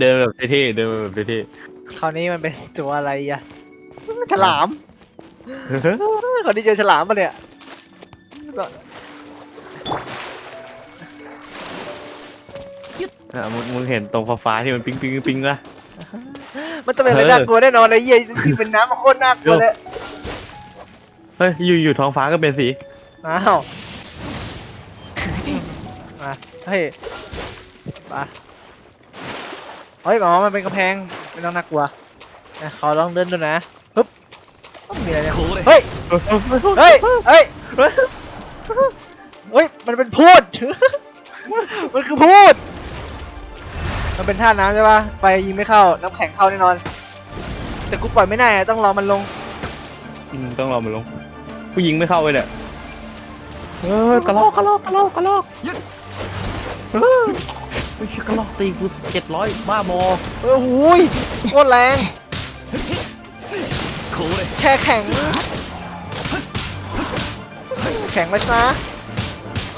เดินแบบเท่ๆเดินแบบเท่คราวนี้มันเป็นตัวอะไรอะฉลามๆ คราวนี้เจอฉลามปะเนี่ยอะมึงมึงเห็นตรงฟ้าๆที่มันปิ๊งปิ๊งปิ๊งๆปะมันต้องเป็นอะไรเออ น่ากลัวแน่นอนเลยเหี้ยที่เป็นน้ำมันโคตรน่ากลัวเลยเฮ้ยอยู่อยู่ท้องฟ้าก็เป็นสีอ้าวมาเฮ้ยมา เฮ้ยหมอมันเป็นกำแพงไม่ต้องน่ากลัวนะขอลองเดินดูนะฮึบต้องมีอะไรเนี่ยเฮ้ยเฮ้ยเฮ้ยเฮ้ยมันเป็นพูด มันคือพูด มันเป็นท่าน้ำใช่ปะไฟยิงไม่เข้าน้ำแข็งเข้าแน่นอน แต่กูปล่อยไม่ได้อะต้องรอมันลงอืมต้องรอมันลงผู้หญิงไม่เข้าไปเนี่ยเออกระลอกกระลอกกระลอกกระลอกเออ ไม่ชิกล็อกตีกูเจ็ดร้อยบ้าบอเออหูยโคตรแรงแช่แข็ง แข็งไปซะ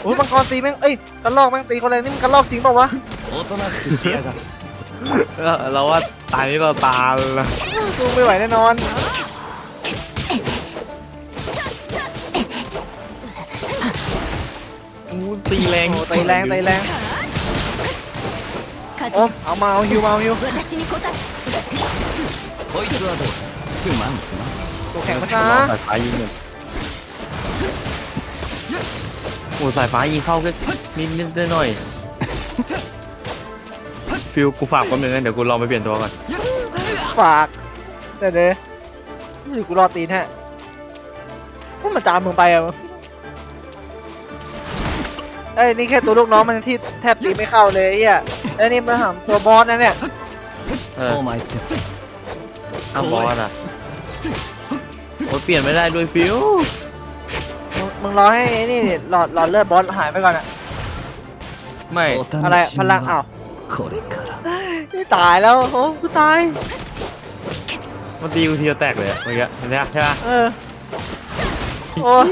โอ้ยมังกรตีแม่งเอ้ยกระลอกแม่งตีคนแรงนี่มันกระลอกจริงเปล่าวะโอ้ต้อเราว่าตายนี่เราตายละสู้ไม่ไหวแน่นอนอู้ตีแรงโอ้ตีแรงตีแรง โอ้เอามาเอาฮิวมาเอาฮิวตัวแข็งนะสายฟ้ายิงหนึ่งโอ้สายฟ้ายิงเข้าแค่นิดนิดหน่อยฟิวกูฝากคนหนึ่งนะเดี๋ยวกูลองไปเปลี่ยนตัวก่อนฝากเดี๋ยวเดี๋ยกูรอตีนฮะพวกมันตามมึงไปอะ อ้ยนี่แค่ตัวลูกน้องมันที่แทบตีไม่เข้าเลยไอ่ยแล้วนี่มันหำตัวบอสนะเนี่ยเออทำบอสอะโอ้ยเปลี่ยนไม่ได้ด้วยฟิวมึงรอให้ไอ้นี่หลอดหลอดเลือดบอสหายไปก่อนอะไม่อะไรพลังอ้าวตายแล้วโอ้กูตายมันตีกูทีเดียวแตกเลยอเมื่อกี้เห็นไหมใช่ปะเออโอ้ย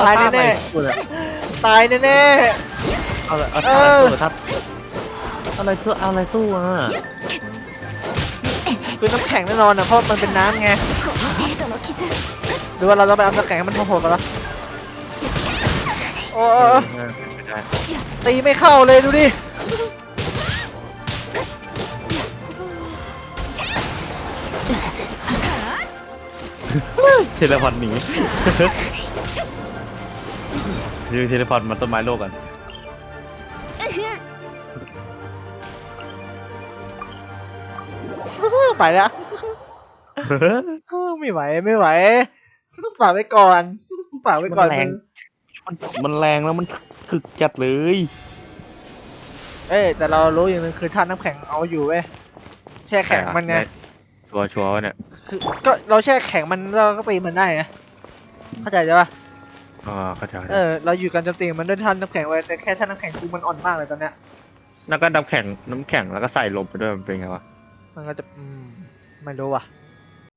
ตายแน่ๆ ตายแน่เอาเลยเอาเลยครับอะไรสู้อะไรสู้อะๆคือน้ำแข็งแน่นอนนะเพราะมันเป็นน้ำไงหรือว่าเราจะไปเอาน้ำแข็งให้มันโหดกันละโอ้ตีไม่เข้าเลยดูดิ เทเลพอร์ตหนี ยืนเทเลพอร์ตมาต้นไม้โลกกันไปแล้วไม่ไหวไม่ไหวต้องฝากไว้ก่อนฝากไว้ก่อนมันแรงมันมันแรงแล้วมันถึกจัดเลย เอ้ยแต่เรารู้อย่างหนึงคือท่าน้ำแข็งเอาอยู่เว้ยแช่แข็งมันไงชัวร์ชัวร์เนี่ยคือก็เราแช่แข็งมันเราก็ตีมันได้นะเข้าใจใช่ปะ อ่าเข้าใจเออเราอยู่กันจะตีมันด้วยท่าน้ำแข็งไว้แต่แค่ท่าน้ำแข็งกูมันอ่อนมากเลยตอนเนี้ยแล้วก็น้ำแข็งน้ำแข็งแล้วก็ใส่ลมไปด้วยมันเป็นไงวะมันก็จะอืมไม่รู้ว่ะ